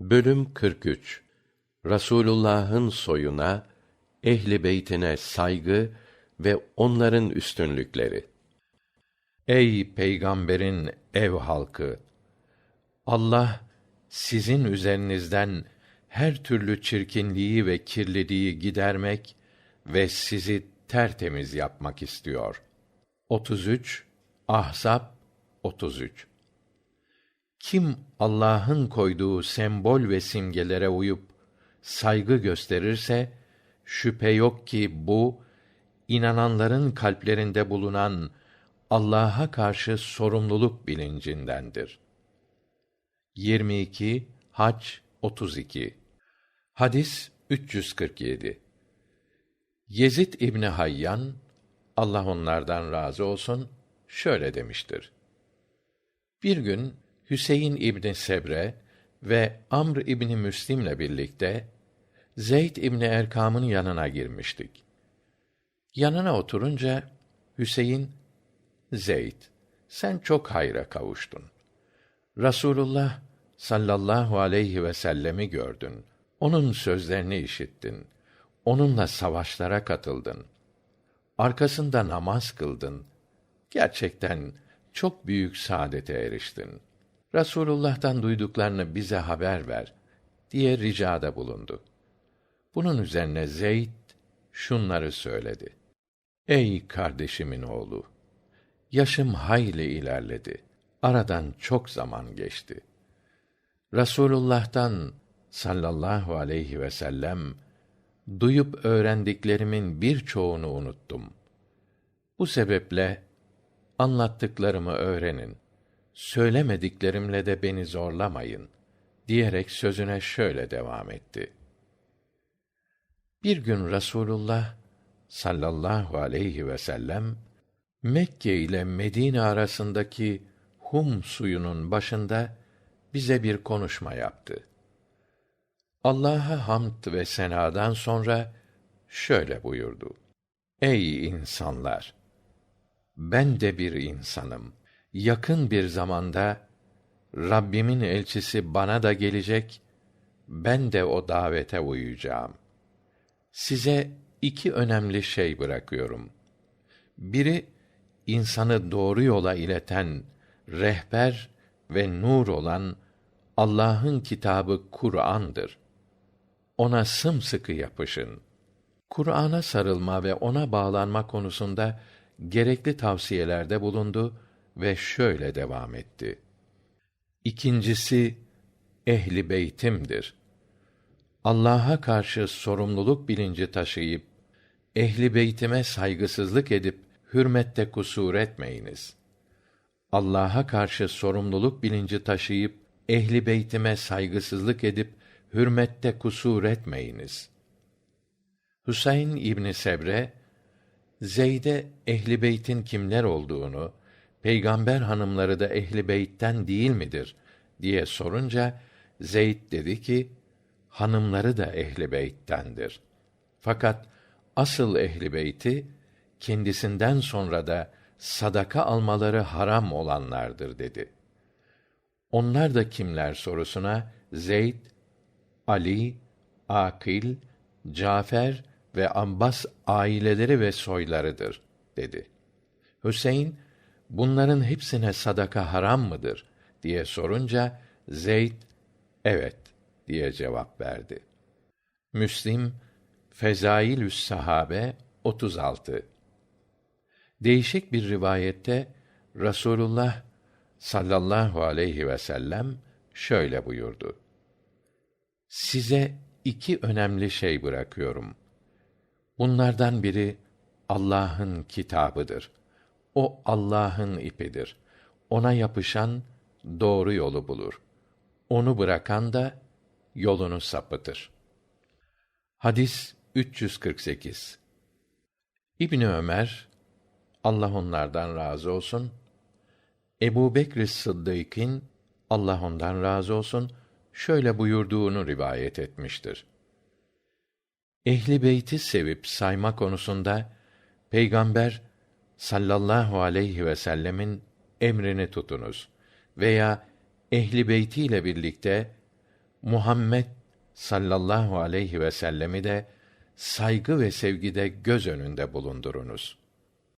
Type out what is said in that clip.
Bölüm 43 Rasulullah'ın soyuna, ehli beytine saygı ve onların üstünlükleri. Ey peygamberin ev halkı! Allah sizin üzerinizden her türlü çirkinliği ve kirliliği gidermek ve sizi tertemiz yapmak istiyor. 33 Ahzab 33 kim Allah'ın koyduğu sembol ve simgelere uyup saygı gösterirse şüphe yok ki bu inananların kalplerinde bulunan Allah'a karşı sorumluluk bilincindendir. 22 Hac 32 Hadis 347 Yezid İbni Hayyan Allah onlardan razı olsun şöyle demiştir. Bir gün Hüseyin İbni Sebre ve Amr İbni Müslim'le birlikte Zeyd İbni Erkam'ın yanına girmiştik. Yanına oturunca Hüseyin, Zeyd, sen çok hayra kavuştun. Rasulullah sallallahu aleyhi ve sellemi gördün. Onun sözlerini işittin. Onunla savaşlara katıldın. Arkasında namaz kıldın. Gerçekten çok büyük saadete eriştin. Rasulullah'tan duyduklarını bize haber ver diye ricada bulundu. Bunun üzerine Zeyd şunları söyledi. Ey kardeşimin oğlu! Yaşım hayli ilerledi. Aradan çok zaman geçti. Rasulullah'tan sallallahu aleyhi ve sellem duyup öğrendiklerimin birçoğunu unuttum. Bu sebeple anlattıklarımı öğrenin söylemediklerimle de beni zorlamayın diyerek sözüne şöyle devam etti. Bir gün Rasulullah sallallahu aleyhi ve sellem Mekke ile Medine arasındaki Hum suyunun başında bize bir konuşma yaptı. Allah'a hamd ve senadan sonra şöyle buyurdu. Ey insanlar! Ben de bir insanım yakın bir zamanda Rabbimin elçisi bana da gelecek, ben de o davete uyacağım. Size iki önemli şey bırakıyorum. Biri insanı doğru yola ileten rehber ve nur olan Allah'ın kitabı Kur'an'dır. Ona sımsıkı yapışın. Kur'an'a sarılma ve ona bağlanma konusunda gerekli tavsiyelerde bulundu ve şöyle devam etti. İkincisi ehli beytimdir. Allah'a karşı sorumluluk bilinci taşıyıp ehli beytime saygısızlık edip hürmette kusur etmeyiniz. Allah'a karşı sorumluluk bilinci taşıyıp ehli beytime saygısızlık edip hürmette kusur etmeyiniz. Hüseyin İbni Sebre Zeyd'e ehli beytin kimler olduğunu peygamber hanımları da ehli beytten değil midir diye sorunca Zeyd dedi ki hanımları da ehli beyttendir. Fakat asıl ehli beyti kendisinden sonra da sadaka almaları haram olanlardır dedi. Onlar da kimler sorusuna Zeyd, Ali, Akil, Cafer ve Abbas aileleri ve soylarıdır dedi. Hüseyin bunların hepsine sadaka haram mıdır diye sorunca Zeyd evet diye cevap verdi. Müslim Fezailü's Sahabe 36 Değişik bir rivayette Rasulullah sallallahu aleyhi ve sellem şöyle buyurdu. Size iki önemli şey bırakıyorum. Bunlardan biri Allah'ın kitabıdır. O Allah'ın ipidir. Ona yapışan doğru yolu bulur. Onu bırakan da yolunu sapıtır. Hadis 348. İbni Ömer Allah onlardan razı olsun Ebu Bekr Sıddık'ın Allah ondan razı olsun şöyle buyurduğunu rivayet etmiştir. Ehli beyti sevip sayma konusunda peygamber sallallahu aleyhi ve sellemin emrini tutunuz veya ehli beytiyle birlikte Muhammed sallallahu aleyhi ve sellemi de saygı ve sevgide göz önünde bulundurunuz.